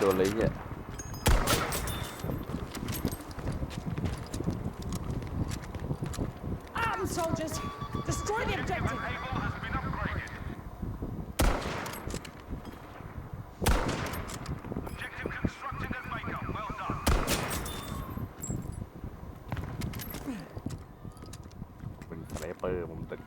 โดนเลยเนี่ย Arm soldiers! Destroy the objective! Able has been upgraded. Objective constructed and makeup. Well done. เป็นสไนเปอร์ผมตึก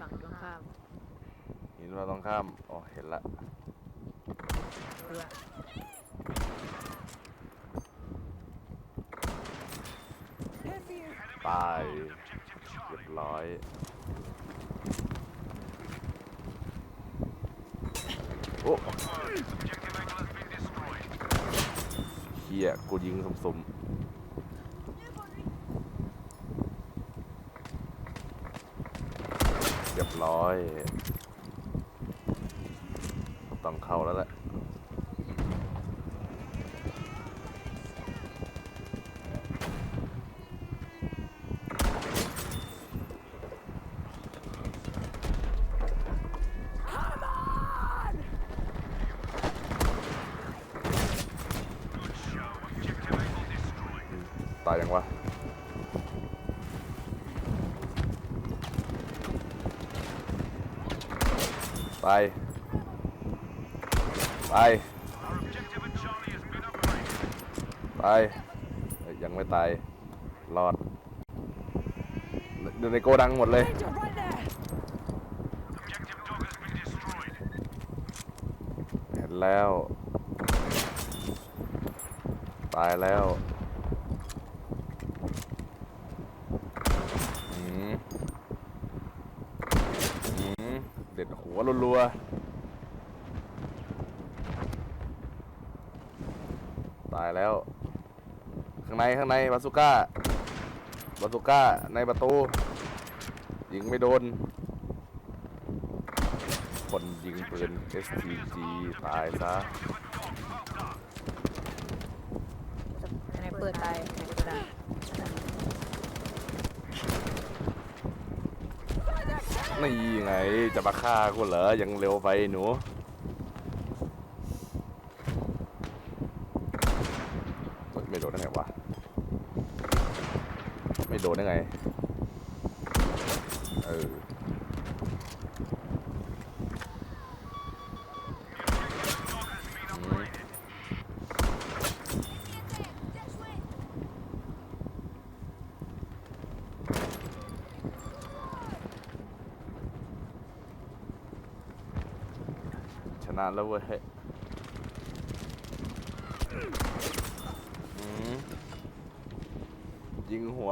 ฝั่งตรงข้าม เห็นว่าต้องข้ามอ๋อเห็นละตายเรียบร้อยโอ้เฮียกูยิงสมๆเรียบร้อย ต้องเข้าแล้วแหละตายยังวะตาย upgraded. ตายเอ้ยยังไม่ตาย รอดอยู่ในโกดังหมดเลย เห็นแล้ว ตายแล้วอืมอืมเด็ดหัวรัวๆ ตายแล้ว ข้างในข้างในบาสุก้าบาสุก้าในประตูยิงไม่โดน คนยิงปืน STG ตายซะในเปิดตายในกระดาษนี่ไงจะมาฆ่ากูเหรอยังเร็วไปหนู ไม่โดนได้ไงวะ ไม่โดนได้ไง เออชนะแล้วเว้ย อืมยิงหัว